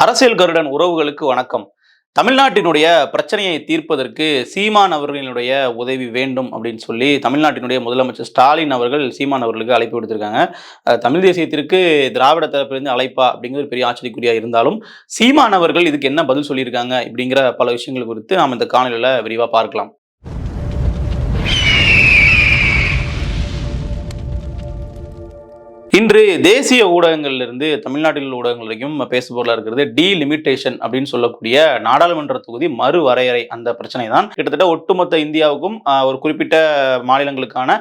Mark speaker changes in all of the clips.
Speaker 1: அரசியல் கருடன் உறவுகளுக்கு வணக்கம். தமிழ்நாட்டினுடைய பிரச்சனையை தீர்ப்பதற்கு சீமான் அவர்களினுடைய உதவி வேண்டும் அப்படின்னு சொல்லி தமிழ்நாட்டினுடைய முதலமைச்சர் ஸ்டாலின் அவர்கள் சீமான் அவர்களுக்கு அழைப்பு விடுத்திருக்காங்க. தமிழ் தேசியத்திற்கு திராவிட தரப்பிலிருந்து அழைப்பா அப்படிங்கிறது பெரிய ஆச்சரியக்குரியா இருந்தாலும் சீமான் அவர்கள் இதுக்கு என்ன பதில் சொல்லியிருக்காங்க இப்படிங்கிற பல விஷயங்கள் குறித்து நாம் இந்த காணொலியில் விரிவாக பார்க்கலாம். இன்று தேசிய ஊடகங்கள்லேருந்து தமிழ்நாட்டில் ஊடகங்கள் வரைக்கும் பேசுபொருளாக இருக்கிறது டீலிமிட்டேஷன் அப்படின்னு சொல்லக்கூடிய நாடாளுமன்ற தொகுதி மறுவரையறை அந்த பிரச்சனை தான் கிட்டத்தட்ட ஒட்டுமொத்த இந்தியாவுக்கும் ஒரு குறிப்பிட்ட மாநிலங்களுக்கான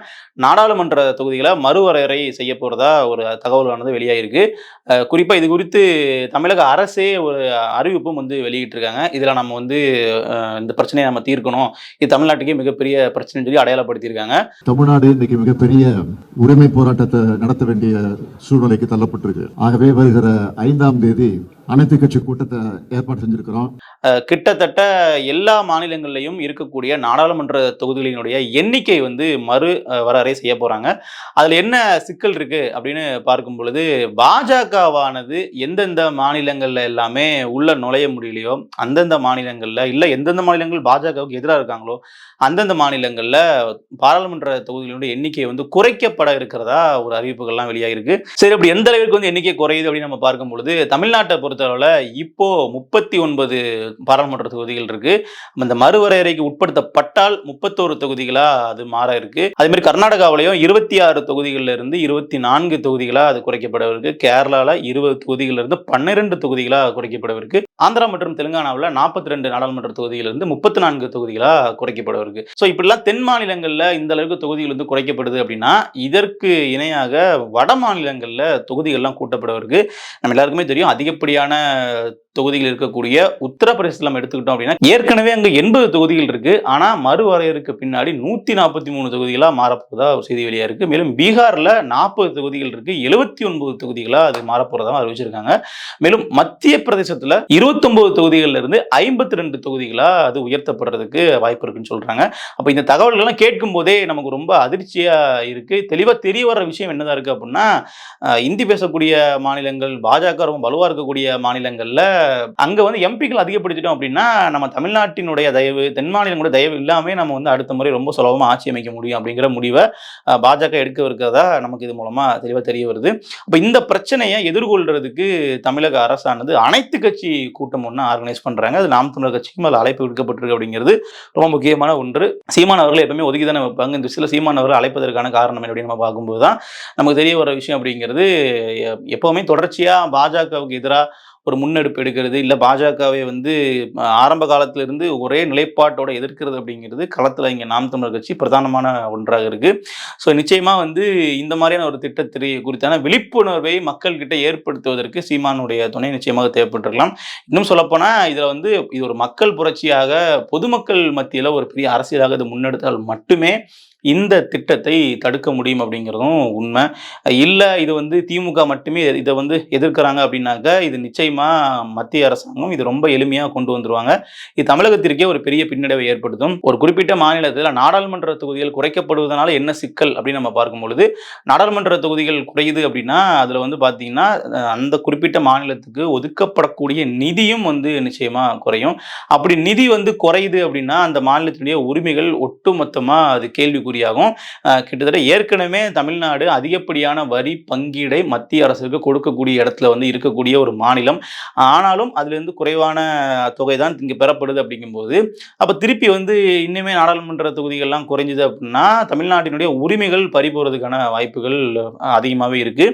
Speaker 1: நாடாளுமன்ற தொகுதிகளை மறுவரையறை செய்ய போகிறதா ஒரு தகவலானது வெளியாகிருக்கு குறிப்பாக இது குறித்து தமிழக அரசே ஒரு அறிவிப்பும் வந்து வெளியிட்டிருக்காங்க. இதில் நம்ம வந்து இந்த பிரச்சனையை நம்ம தீர்க்கணும். இது தமிழ்நாட்டுக்கே மிகப்பெரிய பிரச்சனைன்னு சொல்லி அடையாளப்படுத்தியிருக்காங்க.
Speaker 2: தமிழ்நாடு இன்னைக்கு மிகப்பெரிய உரிமை போராட்டத்தை நடத்த வேண்டிய சூழ்நிலைக்கு தள்ளப்பட்டிருக்கு. ஆகவே வருகிற ஐந்தாம் தேதி அனைத்து கட்சி கூட்டத்தை ஏற்பாடு செஞ்சிருக்கிறோம்.
Speaker 1: கிட்டத்தட்ட எல்லா மாநிலங்கள்லையும் இருக்கக்கூடிய நாடாளுமன்ற தொகுதிகளினுடைய எண்ணிக்கை வந்து மறு வரறை செய்ய போறாங்க. அதுல என்ன சிக்கல் இருக்கு அப்படின்னு பார்க்கும் பொழுது பாஜகவானது எந்தெந்த மாநிலங்கள்ல எல்லாமே உள்ள நுழைய முடியலையோ அந்தந்த மாநிலங்கள்ல இல்ல எந்தெந்த மாநிலங்கள் பாஜகவுக்கு எதிராக இருக்காங்களோ அந்தந்த மாநிலங்கள்ல பாராளுமன்ற தொகுதிகளுடைய எண்ணிக்கை வந்து குறைக்கப்பட இருக்கிறதா ஒரு அறிவிப்புகள்லாம் வெளியாகிருக்கு சரி அப்படி எந்த அளவுக்கு வந்து எண்ணிக்கை குறையுது அப்படின்னு நம்ம பார்க்கும் பொழுது தமிழ்நாட்டை பொறுத்தளவில் இப்போ முப்பத்தி ஒன்பது பாராளுமன்ற தொகுதிகள் இருக்கு. அந்த மறுவரையறைக்கு உட்படுத்தப்பட்டால் முப்பத்தோரு தொகுதிகளா அது மாற இருக்கு. அதே மாதிரி கர்நாடகாவிலையும் இருபத்தி ஆறு தொகுதிகளில் இருந்து இருபத்தி நான்கு தொகுதிகளா அது குறைக்கப்படவிருக்கு. கேரளாவில் இருபது தொகுதிகளிலிருந்து பன்னிரெண்டு தொகுதிகளா குறைக்கப்படவிருக்கு. ஆந்திரா மற்றும் தெலுங்கானாவில் நாற்பத்தி ரெண்டு நாடாளுமன்ற தொகுதியிலிருந்து முப்பத்தி நான்கு தொகுதிகளாக குறைக்கப்படவிருக்கு ஸோ இப்படிலாம் தென் மாநிலங்களில் இந்த அளவுக்கு தொகுதிகள் வந்து குறைக்கப்படுது அப்படின்னா இதற்கு இணையாக வட மாநிலங்களில் தொகுதிகள்லாம் கூட்டப்படவிருக்கு நம்ம எல்லாருக்குமே தெரியும். அதிகப்படியான தொகுதிகள் இருக்கக்கூடிய உத்தரப்பிரதேசத்தில் நம்ம எடுத்துக்கிட்டோம் அப்படின்னா ஏற்கனவே அங்கே எண்பது தொகுதிகள் இருக்கு. ஆனால் மறுவரையறுக்கு பின்னாடி நூற்றி நாற்பத்தி மூணு தொகுதிகளாக மாறப்போகிறதா ஒரு செய்தி வெளியாக இருக்கு. மேலும் பீகாரில் நாற்பது தொகுதிகள் இருக்கு. எழுபத்தி ஒன்பது தொகுதிகளாக அது மாறப்போகிறதா அறிவிச்சிருக்காங்க. மேலும் மத்திய பிரதேசத்தில் இருபத்தொன்பது தொகுதிகள்ல இருந்து ஐம்பத்தி ரெண்டு தொகுதிகளாக அது உயர்த்தப்படுறதுக்கு வாய்ப்பு இருக்குன்னு சொல்றாங்க. அப்போ இந்த தகவல்கள்லாம் கேட்கும் போதே நமக்கு ரொம்ப அதிர்ச்சியாக இருக்கு. தெளிவாக தெரிய வர்ற விஷயம் என்னதான் இருக்கு அப்படின்னா இந்தி பேசக்கூடிய மாநிலங்கள் பாஜக ரொம்ப வலுவாக இருக்கக்கூடிய மாநிலங்களில் அங்க வந்து எம்பிக்கள் அதிகப்படுத்திட்டோம் அப்படின்னா நம்ம தமிழ்நாட்டினுடைய தயவு தென் மாநிலங்களுடைய தயவு இல்லாமே நம்ம வந்து அடுத்த முறை ரொம்ப சுலபமா ஆட்சி அமைக்க முடியும் அப்படிங்கிற முடிவை பாஜக எடுக்க இருக்கிறதா நமக்கு இது மூலமா தெளிவா தெரிய வருது. அப்ப இந்த பிரச்சனையை எதிர்கொள்றதுக்கு தமிழக அரசானது அனைத்து கட்சி கூட்டம் ஒன்று ஆர்கனைஸ் பண்றாங்க. அது நாம் தமிழர் கட்சிக்கும் அதில் அழைப்பு விடுக்கப்பட்டிருக்கு அப்படிங்கிறது ரொம்ப முக்கியமான ஒன்று. சீமான் அவர்கள் எப்பவுமே ஒதுக்கி தானே வைப்பாங்க. இந்த சில சீமான் அவர்கள் அழைப்பதற்கான காரணம் என்ன அப்படின்னு நம்ம பார்க்கும்போது தான் நமக்கு தெரிய வர விஷயம் அப்படிங்கிறது எப்போவுமே எப்பவுமே தொடர்ச்சியா பாஜகவுக்கு எதிராக ஒரு முன்னெடுப்பு எடுக்கிறது இல்லை பாஜகவை வந்து ஆரம்ப காலத்திலிருந்து ஒரே நிலைப்பாட்டோட எதிர்க்கிறது அப்படிங்கிறது களத்தில் இங்கே நாம் தமிழர் கட்சி பிரதானமான ஒன்றாக இருக்குது ஸோ நிச்சயமாக வந்து இந்த மாதிரியான ஒரு திட்டத்திற்கு குறித்தான விழிப்புணர்வை மக்கள்கிட்ட ஏற்படுத்துவதற்கு சீமானுடைய துணை நிச்சயமாக தேவைப்பட்டிருக்கலாம். இன்னும் சொல்லப்போனால் இதில் வந்து இது ஒரு மக்கள் புரட்சியாக பொதுமக்கள் மத்தியில் ஒரு பெரிய அரசியலாக இது முன்னெடுத்தால் மட்டுமே இந்த திட்டத்தை தடுக்க முடியும் அப்படிங்கிறதும் உண்மை. இல்லை இது வந்து திமுக மட்டுமே இதை வந்து எதிர்க்கிறாங்க அப்படின்னாக்க இது நிச்சயமாக மத்திய அரசாங்கம் இது ரொம்ப எளிமையாக கொண்டு வந்துருவாங்க. இது தமிழகத்திற்கே ஒரு பெரிய பின்னடைவை ஏற்படுத்தும். ஒரு குறிப்பிட்ட மாநிலத்தில் நாடாளுமன்ற தொகுதிகள் குறைக்கப்படுவதனால என்ன சிக்கல் அப்படின்னு நம்ம பார்க்கும் பொழுது நாடாளுமன்ற தொகுதிகள் குறையுது அப்படின்னா அதில் வந்து பார்த்தீங்கன்னா அந்த குறிப்பிட்ட மாநிலத்துக்கு ஒதுக்கப்படக்கூடிய நிதியும் வந்து நிச்சயமாக குறையும். அப்படி நிதி வந்து குறையுது அப்படின்னா அந்த மாநிலத்தினுடைய உரிமைகள் ஒட்டுமொத்தமாக அது கேள்விக்குறியாகும் அஹ், கிட்டத்தட்ட ஏற்கனவே தமிழ்நாடு அதிகப்படியான வரி பங்கீடை மத்திய அரசுக்கு கொடுக்கக்கூடிய இடத்துல வந்து இருக்கக்கூடிய ஒரு மாநிலம். ஆனாலும் அதுலேருந்து குறைவான தொகை தான் இங்கே பெறப்படுது அப்படிங்கும்போது அப்போ திருப்பி வந்து இன்னுமே நாடாளுமன்ற தொகுதிகள்லாம் குறைஞ்சது அப்படின்னா தமிழ்நாட்டினுடைய உரிமைகள் பறிபோறதுக்கான வாய்ப்புகள் அதிகமாகவே இருக்கு.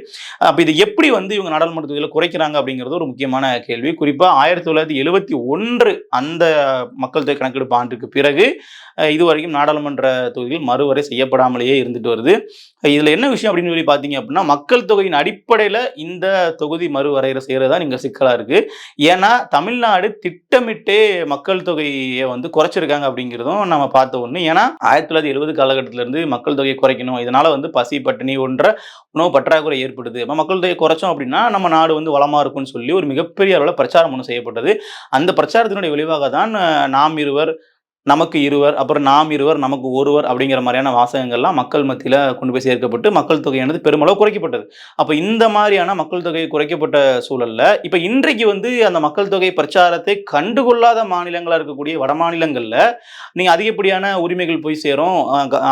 Speaker 1: அப்போ இது எப்படி வந்து இவங்க நாடாளுமன்ற தொகுதியில் குறைக்கிறாங்க அப்படிங்கிறது ஒரு முக்கியமான கேள்வி. குறிப்பாக ஆயிரத்தி தொள்ளாயிரத்தி எழுபத்தி ஒன்று அந்த மக்கள் தொகை கணக்கெடுப்பு ஆண்டுக்கு பிறகு இதுவரைக்கும் நாடாளுமன்ற தொகுதிகள் வரை செய்யப்படாமலேயே இருந்துட்டு வருது. இதில் என்ன விஷயம் அப்படின்னு சொல்லி பார்த்தீங்க அப்படின்னா மக்கள் தொகையின் அடிப்படையில் இந்த தொகுதி மறுவரையறை செய்கிறது தான் இங்கே சிக்கலாக இருக்குது ஏன்னா தமிழ்நாடு திட்டமிட்டே மக்கள் தொகையை வந்து குறைச்சிருக்காங்க அப்படிங்கிறதும் நம்ம பார்த்த ஒன்று ஏன்னா ஆயிரத்தி தொள்ளாயிரத்தி எழுபது காலகட்டத்திலேருந்து மக்கள் தொகையை குறைக்கணும். இதனால் வந்து பசி பட்டினி ஒன்ற உணவு பற்றாக்குறை ஏற்படுது. அப்போ மக்கள் தொகையை குறைச்சோம் அப்படின்னா நம்ம நாடு வந்து வளமாக இருக்கும்னு சொல்லி ஒரு மிகப்பெரிய அளவில் பிரச்சாரம் ஒன்று செய்யப்பட்டது. அந்த பிரச்சாரத்தினுடைய விளைவாக தான் நாம் இருவர் நமக்கு இருவர் அப்புறம் நாம் இருவர் நமக்கு ஒருவர் அப்படிங்கிற மாதிரியான வாசகங்கள்லாம் மக்கள் மத்தியில் கொண்டு போய் சேர்க்கப்பட்டு மக்கள் தொகையானது பெருமளவு குறைக்கப்பட்டது. அப்போ இந்த மாதிரியான மக்கள் தொகை குறைக்கப்பட்ட சூழல்ல இப்போ இன்றைக்கு வந்து அந்த மக்கள் தொகை பிரச்சாரத்தை கண்டுகொள்ளாத மாநிலங்களாக இருக்கக்கூடிய வட மாநிலங்களில் நீங்கள் அதிகப்படியான உரிமைகள் போய் சேரும்.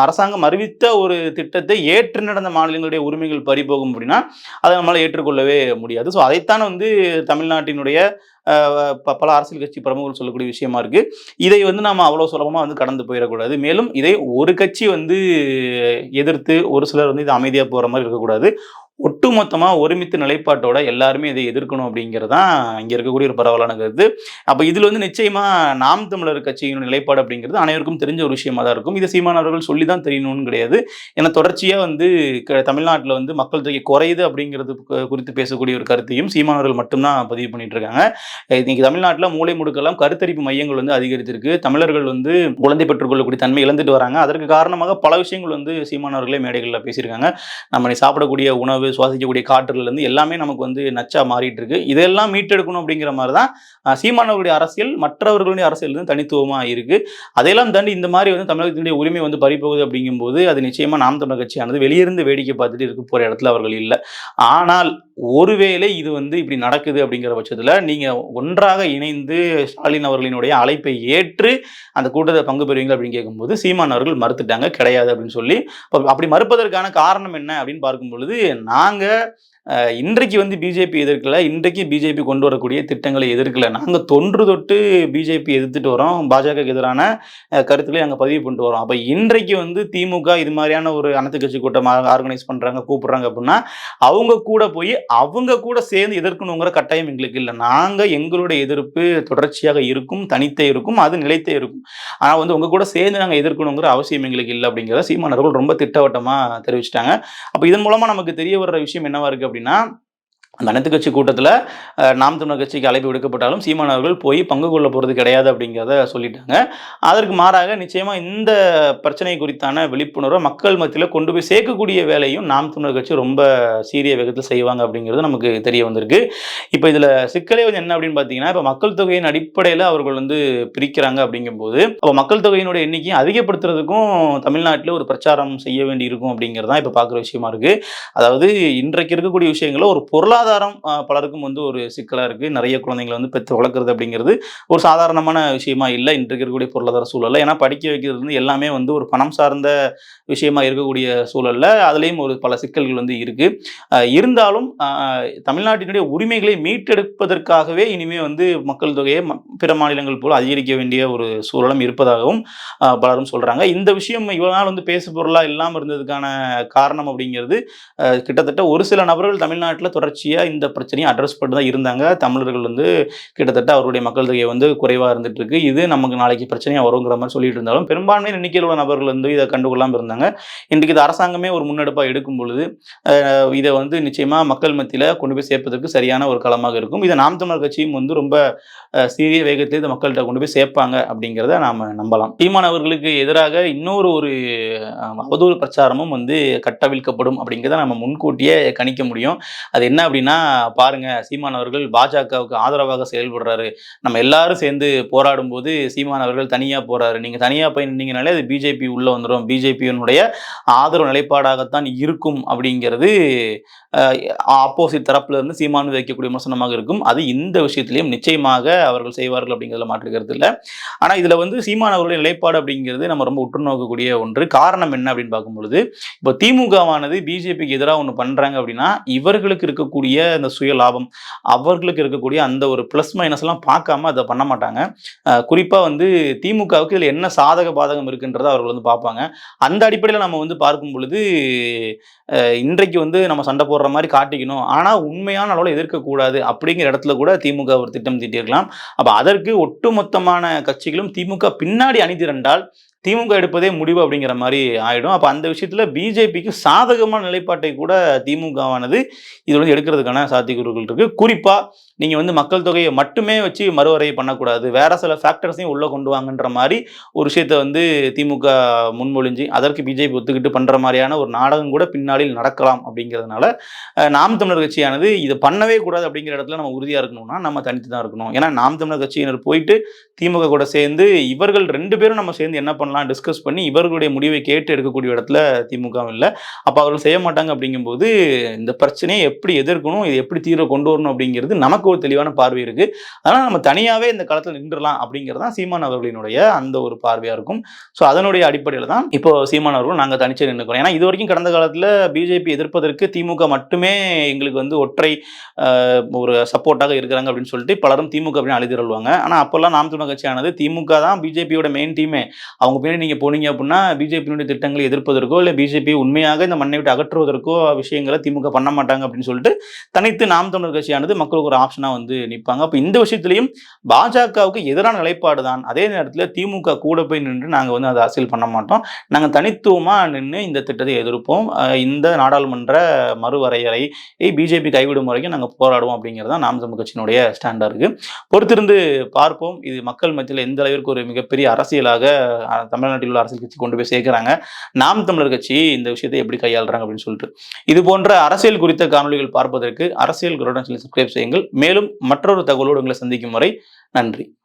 Speaker 1: அரசாங்கம் அறிவித்த ஒரு திட்டத்தை ஏற்று நடந்த மாநிலங்களுடைய உரிமைகள் பறிபோகும் அப்படின்னா அதை நம்மளால் ஏற்றுக்கொள்ளவே முடியாது. ஸோ அதைத்தான் வந்து தமிழ்நாட்டினுடைய பல அரசியல் கட்சி பிரமுகர்கள் சொல்லக்கூடிய விஷயமா இருக்கு. இதை வந்து நம்ம அவ்வளோ சுலபமாக வந்து கடந்து போயிடக்கூடாது. மேலும் இதை ஒரு கட்சி வந்து எதிர்த்து ஒரு சிலர் வந்து இது அமைதியாக போகிற மாதிரி இருக்கக்கூடாது. ஒட்டுமொத்தமாக ஒருமித்த நிலைப்பாட்டோட எல்லாருமே இதை எதிர்க்கணும் அப்படிங்கிறது தான் இங்கே இருக்கக்கூடிய ஒரு பரவலான கருத்து. அப்போ இதில் வந்து நிச்சயமாக நாம் தமிழர் கட்சியின் நிலைப்பாடு அப்படிங்கிறது அனைவருக்கும் தெரிஞ்ச ஒரு விஷயமா தான் இருக்கும். இதை சீமானவர்கள் சொல்லி தான் தெரியணும்னு கிடையாது. ஏன்னா தொடர்ச்சியாக வந்து தமிழ்நாட்டில் வந்து மக்கள் தொகை குறையுது அப்படிங்கிறது குறித்து பேசக்கூடிய ஒரு கருத்தையும் சீமானவர்கள் மட்டும்தான் பதிவு பண்ணிட்டு இருக்காங்க இன்னைக்கு தமிழ்நாட்டில் மூளை முடுக்கெல்லாம் கருத்தரிப்பு மையங்கள் வந்து அதிகரித்திருக்கு. தமிழர்கள் வந்து குழந்தை பெற்றுக்கொள்ளக்கூடிய தன்மை இழந்துட்டு வராங்க. அதற்கு காரணமாக பல விஷயங்கள் வந்து சீமானவர்களே மேடைகளில் பேசியிருக்காங்க. நம்ம சாப்பிடக்கூடிய உணவு சுவாசிக்கக்கூடிய காற்றுலேருந்து எல்லாமே நமக்கு வந்து நச்சா மாறிட்டு இருக்கு இதெல்லாம் மீட்டெடுக்கணும் அப்படிங்கிற மாதிரி தான் சீமானவர்களுடைய அரசியல் மற்றவர்களுடைய அரசியல் வந்து தனித்துவமாக இருக்கு. அதையெல்லாம் தாண்டி இந்த மாதிரி வந்து தமிழகத்தினுடைய உரிமை வந்து பறிப்போகுது அப்படிங்கும்போது அது நிச்சயமாக நாம் தமிழர் கட்சியானது வெளியிருந்து வேடிக்கை பார்த்துட்டு இருக்க போகிற இடத்துல அவர்கள் இல்லை. ஆனால் ஒருவேளை இது வந்து இப்படி நடக்குது அப்படிங்கிற பட்சத்தில் நீங்கள் ஒன்றாக இணைந்து ஸ்டாலின் அவர்களினுடைய அழைப்பை ஏற்று அந்த கூட்டத்தை பங்கு பெறுவீங்க அப்படின்னு கேட்கும்போது சீமான் அவர்கள் மறுத்துட்டாங்க கிடையாது அப்படின்னு சொல்லி. அப்படி மறுப்பதற்கான காரணம் என்ன அப்படின்னு பார்க்கும் பொழுது நாங்கள் இன்றைக்கு வந்து பிஜேபி எதிர்க்கல இன்றைக்கு பிஜேபி கொண்டு வரக்கூடிய திட்டங்களை எதிர்க்கல. நாங்கள் தொன்று தொட்டு பிஜேபி எதிர்த்துட்டு வரோம். பாஜக எதிரான கருத்துக்களை அங்கே பதிவு பண்ணிட்டு வரோம். அப்போ இன்றைக்கு வந்து திமுக இது மாதிரியான ஒரு அனைத்து கட்சி கூட்டம் ஆர்கனைஸ் பண்ணுறாங்க கூப்பிட்றாங்க அப்படின்னா அவங்க கூட போய் அவங்க கூட சேர்ந்து எதிர்க்கணுங்கிற கட்டாயம் எங்களுக்கு இல்லை. நாங்கள் எங்களுடைய எதிர்ப்பு தொடர்ச்சியாக இருக்கும் தனித்தே இருக்கும் அது நிலைத்தே இருக்கும். ஆனால் வந்து உங்கள் கூட சேர்ந்து நாங்கள் எதிர்க்கணுங்கிற அவசியம் எங்களுக்கு இல்லை அப்படிங்கிறத சீமானவர்கள் ரொம்ப திட்டவட்டமாக தெரிவிச்சிட்டாங்க. அப்போ இதன் மூலமாக நமக்கு தெரிய வர்ற விஷயம் என்னவா இருக்குது அப்படின்னா அந்த அனைத்து கட்சி கூட்டத்தில் நாம் தமிழர் கட்சிக்கு அழைப்பு விடுக்கப்பட்டாலும் சீமான் அவர்கள் போய் பங்கு கொள்ள போகிறது கிடையாது அப்படிங்கிறத சொல்லிட்டாங்க. அதற்கு மாறாக நிச்சயமாக இந்த பிரச்சனை குறித்தான விழிப்புணர்வை மக்கள் மத்தியில் கொண்டு போய் சேர்க்கக்கூடிய வேலையும் நாம் தமிழர் கட்சி ரொம்ப சீரிய வேகத்தில் செய்வாங்க அப்படிங்கிறது நமக்கு தெரிய வந்திருக்கு. இப்போ இதில் சிக்கலே வந்து என்ன அப்படின்னு பார்த்தீங்கன்னா இப்போ மக்கள் தொகையின் அடிப்படையில் அவர்கள் வந்து பிரிக்கிறாங்க அப்படிங்கும்போது அப்போ மக்கள் தொகையினுடைய எண்ணிக்கையை அதிகப்படுத்துறதுக்கும் தமிழ்நாட்டில் ஒரு பிரச்சாரம் செய்ய வேண்டி இருக்கும் அப்படிங்கிறது தான் இப்போ பார்க்குற விஷயமா இருக்குது அதாவது இன்றைக்கு இருக்கக்கூடிய விஷயங்களை ஒரு பொருளாதார பொருளாதாரம் பலருக்கும் வந்து ஒரு சிக்கலாக இருக்குது நிறைய குழந்தைங்களை வந்து பெற்று வளர்க்குறது அப்படிங்கிறது ஒரு சாதாரணமான விஷயமா இல்லை. இன்றைக்கு இருக்கக்கூடிய பொருளாதார சூழலில். ஏன்னா படிக்க வைக்கிறது வந்து எல்லாமே வந்து ஒரு பணம் சார்ந்த விஷயமா இருக்கக்கூடிய சூழல்ல அதுலேயும் ஒரு பல சிக்கல்கள் வந்து இருக்குது இருந்தாலும் தமிழ்நாட்டினுடைய உரிமைகளை மீட்டெடுப்பதற்காகவே இனிமே வந்து மக்கள் தொகையை பிற மாநிலங்கள் போல் அதிகரிக்க வேண்டிய ஒரு சூழலும் இருப்பதாகவும் பலரும் சொல்கிறாங்க இந்த விஷயம் இவ்வளோ நாள் வந்து பேசு பொருளாக இல்லாமல் இருந்ததுக்கான காரணம் அப்படிங்கிறது கிட்டத்தட்ட ஒரு சில நபர்கள் தமிழ்நாட்டில் தொடர்ச்சியாக இந்த பிரச்சனையை அட்ரஸ் பண்ணி தான் இருந்தாங்க. தமிழர்கள் வந்து கிட்டத்தட்ட அவருடைய மக்கள் தொகையை வந்து குறைவாக இருந்துட்டு இருக்கு. இது நமக்கு நாளைக்கு பிரச்சனையாக வருங்கிற மாதிரி சொல்லிட்டு இருந்தாலும் பெரும்பான்மையான எண்ணிக்கையில் உள்ள நபர்கள் வந்து இதை கண்டுகொள்ளாமல் இருந்தாங்க. இன்றைக்கு இது அரசாங்கமே ஒரு முன்னெடுப்பாக எடுக்கும் பொழுது இதை வந்து நிச்சயமாக மக்கள் மத்தியில் கொண்டு போய் சேர்ப்பதற்கு சரியான ஒரு களமாக இருக்கும். இதை நாம் தமிழர் கட்சியும் வந்து ரொம்ப சீரிய வேகத்தில் இதை மக்கள்கிட்ட கொண்டு போய் சேர்ப்பாங்க அப்படிங்கிறத நாம் நம்பலாம். சீமான் அவர்களுக்கு எதிராக இன்னொரு ஒரு அவதூறு பிரச்சாரமும் வந்து கட்டவிழ்க்கப்படும் அப்படிங்கிறத நம்ம முன்கூட்டியே கணிக்க முடியும். அது என்ன அப்படின்னா பாருங்க சீமான் அவர்கள் பாஜகவுக்கு ஆதரவாக செயல்படுறாரு. நம்ம எல்லாரும் சேர்ந்து போராடும் போது சீமான் அவர்கள் தனியா போறாரு. நீங்க தனியா போய் நின்னீங்கனாலே அது பிஜேபி உள்ள வந்துடும் பிஜேபியினுடைய ஆதரவு நிலைப்பாடாகத்தான் இருக்கும் அப்படிங்கிறது ஆப்போசிட் தரப்புல இருந்து சீமான் வைக்கக்கூடிய விமர்சனமாக இருக்கும். அது இந்த விஷயத்திலையும் நிச்சயமாக அவர்கள் செய்வார்கள் அப்படிங்கிறதுல மாற்றுக்கிறது இல்லை. ஆனா இதுல வந்து சீமான் அவர்களுடைய நிலைப்பாடு அப்படிங்கிறது நம்ம ரொம்ப உற்று நோக்கக்கூடிய ஒன்று. காரணம் என்ன அப்படின்னு பார்க்கும்பொழுது இப்போ திமுகவானது பிஜேபிக்கு எதிராக ஒன்று பண்றாங்க அப்படின்னா இவர்களுக்கு இருக்கக்கூடிய இந்த சுய லாபம் அவர்களுக்கு இருக்கக்கூடிய அந்த ஒரு ப்ளஸ் மைனஸ் எல்லாம் பார்க்காம அதை பண்ண மாட்டாங்க. குறிப்பாக வந்து திமுகவுக்கு இதில் என்ன சாதக பாதகம் இருக்குன்றதை அவர்கள் வந்து பார்ப்பாங்க. அந்த அடிப்படையில் நம்ம வந்து பார்க்கும் பொழுது இன்றைக்கு வந்து நம்ம சண்டை போடுற மாதிரி காட்டிக்கணும். ஆனால் உண்மையான அளவில் எதிர்க்கக்கூடாது அப்படிங்கிற இடத்துல கூட திமுக ஒரு திட்டம் தீட்டியிருக்கலாம். அப்போ அதற்கு ஒட்டுமொத்தமான கட்சிகளும் திமுக பின்னாடி அணிதிரண்டால் திமுக எடுப்பதே முடிவு அப்படிங்கிற மாதிரி ஆகிடும் அப்போ அந்த விஷயத்தில் பிஜேபிக்கு சாதகமான நிலைப்பாட்டை கூட திமுகவானது இது வந்து எடுக்கிறதுக்கான சாத்தியக்கூறுகள் இருக்குது குறிப்பாக நீங்கள் வந்து மக்கள் தொகையை மட்டுமே வச்சு மறுவரையை பண்ணக்கூடாது. வேறு சில ஃபேக்டர்ஸையும் உள்ளே கொண்டு வாங்கன்ற மாதிரி ஒரு விஷயத்த வந்து திமுக முன்மொழிஞ்சு அதற்கு பிஜேபி ஒத்துக்கிட்டு பண்ணுற மாதிரியான ஒரு நாடகம் கூட பின்னாளில் நடக்கலாம் அப்படிங்கிறதுனால நாம் தமிழர் கட்சியானது இதை பண்ணவே கூடாது அப்படிங்கிற இடத்துல நம்ம உறுதியாக இருக்கணும்னா நம்ம தனித்து தான் இருக்கணும். ஏன்னா நாம் தமிழர் கட்சியினர் போயிட்டு திமுக கூட சேர்ந்து இவர்கள் ரெண்டு பேரும் நம்ம சேர்ந்து என்ன பண்ணலாம்? டிஸ்கஸ் பண்ணி இவர்களுடைய முடிவை கேட்டு எடுக்கக்கூடிய இடத்துல திமுகவும் இல்லை. அப்போ அவர்கள் செய்ய மாட்டாங்க அப்படிங்கும்போது இந்த பிரச்சனையை எப்படி எதிர்க்கணும் இது எப்படி தீர்வு கொண்டு வரணும் அப்படிங்கிறது நமக்கு ஒரு தெளிவான பார்வை இருக்குது அதனால் நம்ம தனியாகவே இந்த களத்தில் நின்றுலாம் அப்படிங்கிறது தான் சீமான் அவர்களினுடைய அந்த ஒரு பார்வையாக இருக்கும். ஸோ அதனுடைய அடிப்படையில் தான் இப்போ சீமான் அவர்கள் நாங்கள் தனிச்சு நின்றுக்கிறோம் ஏன்னா இது வரைக்கும் கடந்த காலத்தில் பிஜேபி எதிர்ப்பதற்கு திமுக மட்டுமே எங்களுக்கு வந்து ஒற்றை ஒரு சப்போர்ட்டாக இருக்கிறாங்க அப்படின்னு சொல்லிட்டு பலரும் திமுக அப்படின்னு அழுதிருவாங்க ஆனால் அப்போல்லாம் நாம் தமிழ் கட்சியானது திமுக தான் பிஜேபியோட மெயின் டீமே அவங்க பின்னாடி நீங்கள் போனீங்க அப்படின்னா பிஜேபியினுடைய திட்டங்களை எதிர்ப்பதற்கோ இல்லை பிஜேபி உண்மையாக இந்த மண்ணை விட்டு அகற்றுவதற்கோ விஷயங்களை திமுக பண்ண மாட்டாங்க அப்படின்னு சொல்லிட்டு தனித்து நாம் தமிழர் கட்சியானது மக்களுக்கு ஒரு ஆப்ஷனாக வந்து நிற்பாங்க அப்போ இந்த விஷயத்துலையும் பாஜகவுக்கு எதிரான நிலைப்பாடு தான். அதே நேரத்தில் திமுக கூட போய் நின்று நாங்கள் வந்து அதை அரசியல் பண்ண மாட்டோம். நாங்கள் தனித்துவமாக நின்று இந்த திட்டத்தை எதிர்ப்போம். இந்த நாடாளுமன்ற மறுவரையறை பிஜேபி கைவிடும் வரைக்கும் நாங்கள் போராடுவோம் அப்படிங்கிறது தான் நாம் தமிழ் கட்சியினுடைய ஸ்டாண்டாக இருக்குது பொறுத்திருந்து பார்ப்போம். இது மக்கள் மத்தியில் எந்த அளவிற்கு ஒரு மிகப்பெரிய அரசியலாக தமிழ்நாட்டில் உள்ள அரசியல் கட்சி கொண்டு போய் சேர்க்கிறாங்க. நாம் தமிழர் கட்சி இந்த விஷயத்தை எப்படி கையாளுறாங்க அப்படின்னு சொல்லிட்டு. இது போன்ற அரசியல் குறித்த காணொளிகள் பார்ப்பதற்கு அரசியல் குரோடன் சப்ஸ்கிரைப் செய்யுங்கள். மேலும் மற்றொரு தகவலோடு உங்களை சந்திக்கும் வரை நன்றி.